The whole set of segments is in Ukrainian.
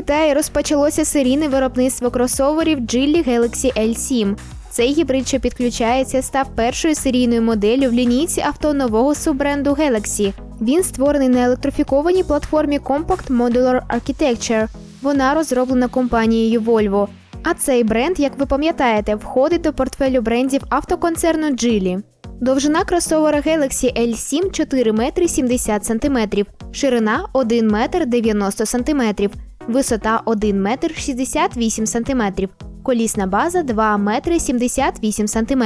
Китаї розпочалося серійне виробництво кросоверів Geely Galaxy L7. Цей гібрид, що підключається, став першою серійною моделлю в лінійці авто нового суббренду Galaxy. Він створений на електрифікованій платформі Compact Modular Architecture. Вона розроблена компанією Volvo. А цей бренд, як ви пам'ятаєте, входить до портфелю брендів автоконцерну Geely. Довжина кросовера Galaxy L7 4 метри 70 см, ширина 1 метр 90 см, висота 1 метр 68 см, колісна база 2 метри 78 см.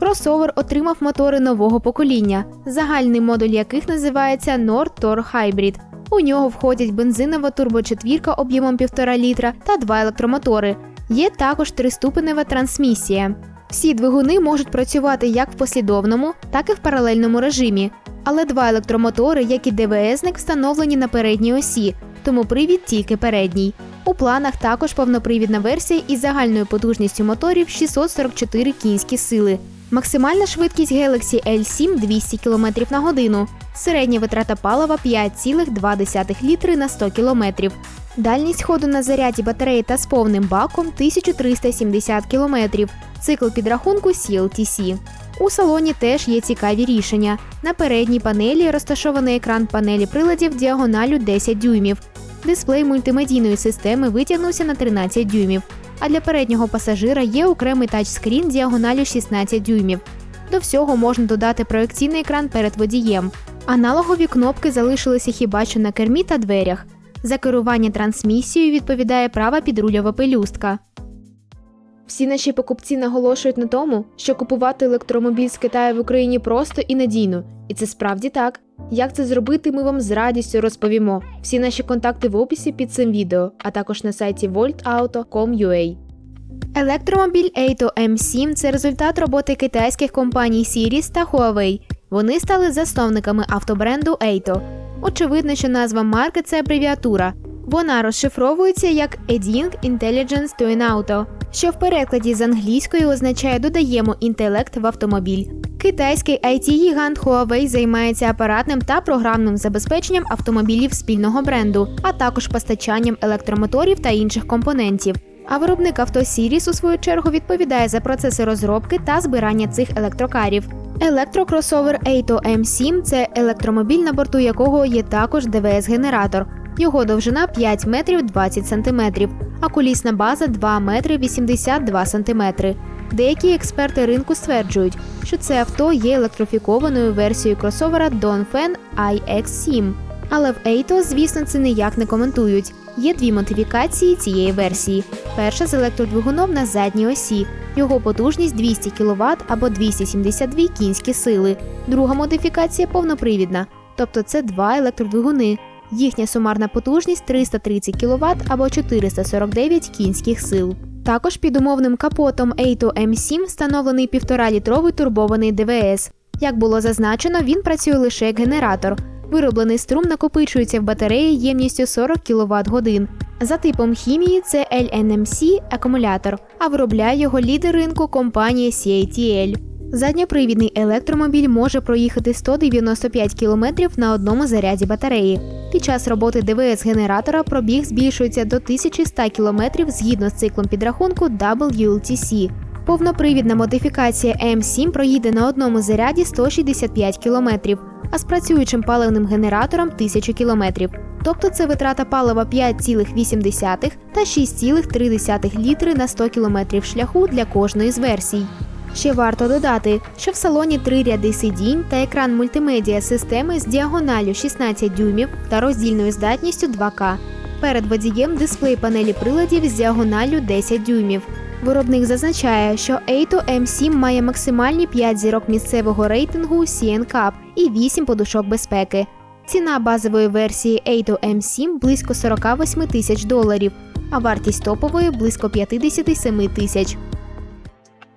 Кросовер отримав мотори нового покоління, загальний модуль яких називається Nord Tor Hybrid. У нього входять бензинова турбочетвірка об'ємом 1,5 літра та два електромотори. Є також триступенева трансмісія. Всі двигуни можуть працювати як в послідовному, так і в паралельному режимі. Але два електромотори, як і ДВСник, встановлені на передній осі, тому привід тільки передній. У планах також повнопривідна версія із загальною потужністю моторів 644 кінські сили. Максимальна швидкість Galaxy L7 200 км на годину. Середня витрата палива 5,2 літри на 100 км. Дальність ходу на заряді батареї та з повним баком 1370 км. Цикл підрахунку CLTC. У салоні теж є цікаві рішення. На передній панелі розташований екран панелі приладів діагоналю 10 дюймів. Дисплей мультимедійної системи витягнувся на 13 дюймів. А для переднього пасажира є окремий тачскрін діагоналю 16 дюймів. До всього можна додати проекційний екран перед водієм. Аналогові кнопки залишилися хіба що на кермі та дверях. За керування трансмісією відповідає права підрульова пелюстка. Всі наші покупці наголошують на тому, що купувати електромобіль з Китаю в Україні просто і надійно, і це справді так. Як це зробити, ми вам з радістю розповімо. Всі наші контакти в описі під цим відео, а також на сайті voltauto.com.ua. Електромобіль Eito M7 це результат роботи китайських компаній Series та Huawei. Вони стали засновниками автобренду Eito. Очевидно, що назва марки це абревіатура. Вона розшифровується як Adding Intelligence to Auto, що в перекладі з англійської означає додаємо інтелект в автомобіль. Китайський IT-гігант Huawei займається апаратним та програмним забезпеченням автомобілів спільного бренду, а також постачанням електромоторів та інших компонентів. А виробник авто Series, у свою чергу, відповідає за процеси розробки та збирання цих електрокарів. Електрокросовер Eito M7 це електромобіль, на борту якого є також ДВС-генератор. Його довжина 5 метрів 20 сантиметрів, а колісна база 2 метри 82 сантиметри. Деякі експерти ринку стверджують, що це авто є електрифікованою версією кросовера Dongfeng iX7. Але в Eito, звісно, це ніяк не коментують. Є дві модифікації цієї версії. Перша з електродвигуном на задній осі. Його потужність 200 кВт або 272 кінські сили. Друга модифікація повнопривідна, тобто це два електродвигуни. Їхня сумарна потужність 330 кВт або 449 кінських сил. Також під умовним капотом Eito M7 встановлений 1,5-літровий турбований ДВС. Як було зазначено, він працює лише як генератор. Вироблений струм накопичується в батареї ємністю 40 кВт годин. За типом хімії це LNMC акумулятор, а виробляє його лідер ринку компанія CATL. Задньопривідний електромобіль може проїхати 195 км на одному заряді батареї. Під час роботи ДВС-генератора пробіг збільшується до 1100 км згідно з циклом підрахунку WLTC. Повнопривідна модифікація М7 проїде на одному заряді 165 км, а з працюючим паливним генератором 1000 км. Тобто це витрата палива 5,8 та 6,3 літри на 100 км шляху для кожної з версій. Ще варто додати, що в салоні три ряди сидінь та екран мультимедіа системи з діагоналю 16 дюймів та роздільною здатністю 2К. Перед водієм дисплей панелі приладів з діагоналю 10 дюймів. Виробник зазначає, що Eito M7 має максимальні 5 зірок місцевого рейтингу CN і 8 подушок безпеки. Ціна базової версії Eito M7 близько 48 тисяч доларів. а вартість топової близько 57 тисяч.